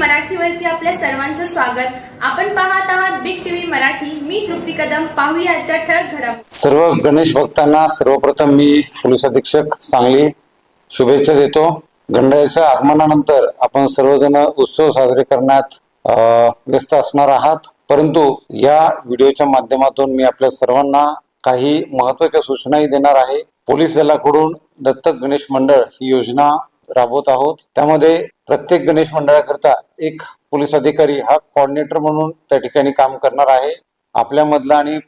मराठीवरती आपल्या सर्वांचं स्वागत. आपण पाहत आहात बिग टीव्ही मराठी. मी तृप्ती कदम. पाहूया आजच्या ठळक घडामोडी. सर्व गणेश भक्तांना सर्वप्रथम मी पोलीस अधीक्षक सांगली शुभेच्छा देतो. गणरायाच्या आगमनानंतर आपण सर्वजण उत्सव साजरे करण्यात व्यस्त असणार आहात. परंतु या व्हिडिओच्या माध्यमातून मी आपल्या सर्वांना काही महत्त्वाच्या सूचनाही देणार आहे. पोलीस दलाकडून दत्तक गणेश मंडळ ही योजना राबवत आहोत. त्यामध्ये प्रत्येक गणेश मंडळाकरता एक पोलीस अधिकारी हा कॉर्डिनेटर म्हणून त्या ठिकाणी काम करणार आहे. आपल्यामधला आणि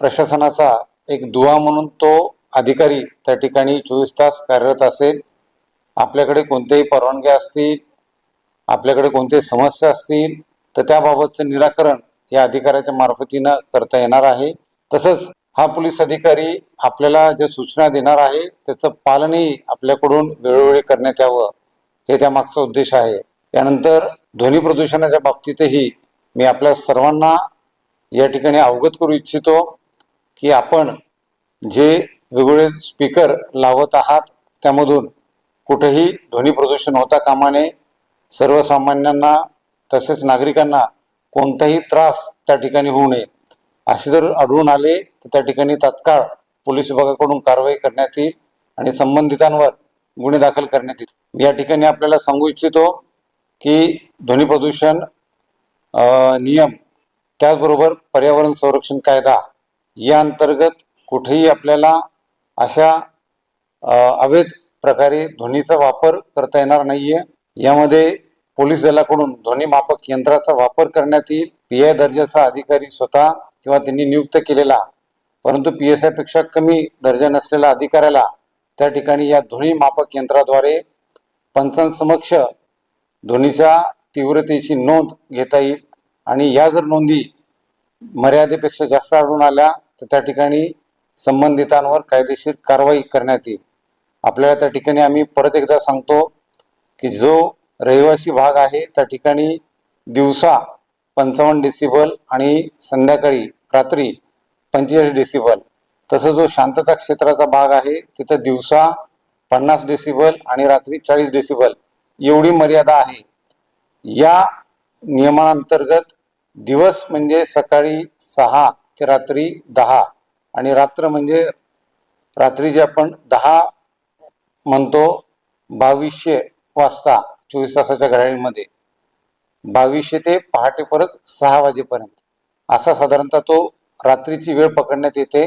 प्रशासनाचा एक दुवा म्हणून तो अधिकारी त्या ठिकाणी चोवीस तास कार्यरत असेल. आपल्याकडे कोणत्याही परवानग्या असतील आपल्याकडे कोणत्याही समस्या असतील तर त्याबाबतचं निराकरण या अधिकाऱ्याच्या मार्फतीनं करता येणार आहे. तसंच हा पोलीस अधिकारी आपल्याला ज्या सूचना देणार आहे त्याचं पालनही आपल्याकडून वेळोवेळी करण्यात यावं हे त्यामागचा उद्देश आहे. यानंतर ध्वनी प्रदूषणाच्या बाबतीतही मी आपल्या सर्वांना या ठिकाणी अवगत करू इच्छितो की आपण जे वेगवेगळे स्पीकर लावत आहात त्यामधून कुठेही ध्वनी प्रदूषण होता कामा नये सर्वसामान्यांना तसेच नागरिकांना कोणताही त्रास त्या ठिकाणी होऊ नये. असे जर आढळून आले तर त्या ठिकाणी तात्काळ पोलीस विभागाकडून कारवाई करण्यात येईल आणि संबंधितांवर गुन्हे दाखल करण्यात येईल मी या ठिकाणी आपल्याला सांगू इच्छितो की ध्वनी प्रदूषण नियम त्याचबरोबर पर्यावरण संरक्षण कायदा या अंतर्गत कुठेही आपल्याला अशा अवैध प्रकारे ध्वनीचा वापर करता येणार नाहीये. यामध्ये पोलीस दलाकडून ध्वनी मापक यंत्राचा वापर करण्यात येईल. पी आय दर्जाचा अधिकारी स्वतः किंवा त्यांनी नियुक्त केलेला परंतु पी एस आयपेक्षा कमी दर्जा नसलेल्या अधिकाऱ्याला त्या ठिकाणी या ध्वनी मापक यंत्राद्वारे पंचांसमक्ष ध्वनीच्या तीव्रतेची नोंद घेता येईल आणि या जर नोंदी मर्यादेपेक्षा जास्त आढळून आल्या तर त्या ठिकाणी संबंधितांवर कायदेशीर कारवाई करण्यात येईल. आपल्याला त्या ठिकाणी आम्ही परत एकदा सांगतो की जो रहिवासी भाग आहे त्या ठिकाणी दिवसा पंचावन्न डेसिबल आणि संध्याकाळी रात्री पंचेचाळीस डेसिबल तसं जो शांतता क्षेत्राचा भाग आहे तिथं दिवसा पन्नास डेसिबल आणि रात्री चाळीस डेसिबल एवढी मर्यादा आहे. या नियमांतर्गत दिवस म्हणजे सकाळी सहा ते रात्री दहा आणि रात्र म्हणजे रात्री जे आपण दहा म्हणतो बावीसशे वाजता चोवीस तासाच्या घड्याळीमध्ये. बावीसशे ते पहाटे परत सहा वाजेपर्यंत. असा साधारणतः तो रात्रीची वेळ पकडण्यात येते.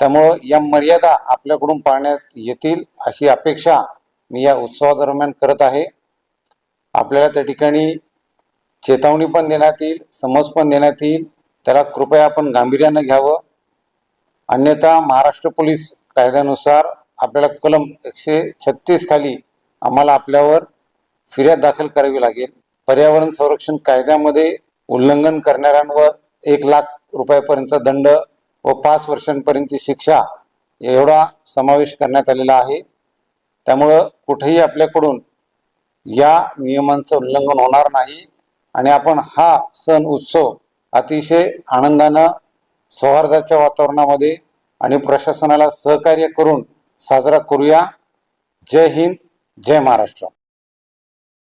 त्यामुळं या मर्यादा आपल्याकडून पाळण्यात येतील अशी अपेक्षा मी या उत्सवादरम्यान करत आहे. आपल्याला त्या ठिकाणी चेतावणी पण देण्यात येईल समज पण देण्यात येईल. त्याला कृपया आपण गांभीर्यानं घ्यावं. अन्यथा महाराष्ट्र पोलीस कायद्यानुसार आपल्याला कलम एकशे छत्तीस खाली आम्हाला आपल्यावर फिर्याद दाखल करावी लागेल. पर्यावरण संरक्षण कायद्यामध्ये उल्लंघन करणाऱ्यांवर एक लाख रुपयापर्यंतचा दंड व पाच वर्षांपर्यंतची शिक्षा एवढा समावेश करण्यात आलेला आहे. त्यामुळं कुठेही आपल्याकडून या नियमांचं उल्लंघन होणार नाही आणि आपण हा सण उत्सव अतिशय आनंदानं सौहार्दाच्या वातावरणामध्ये आणि प्रशासनाला सहकार्य करून साजरा करूया. जय हिंद जय महाराष्ट्र.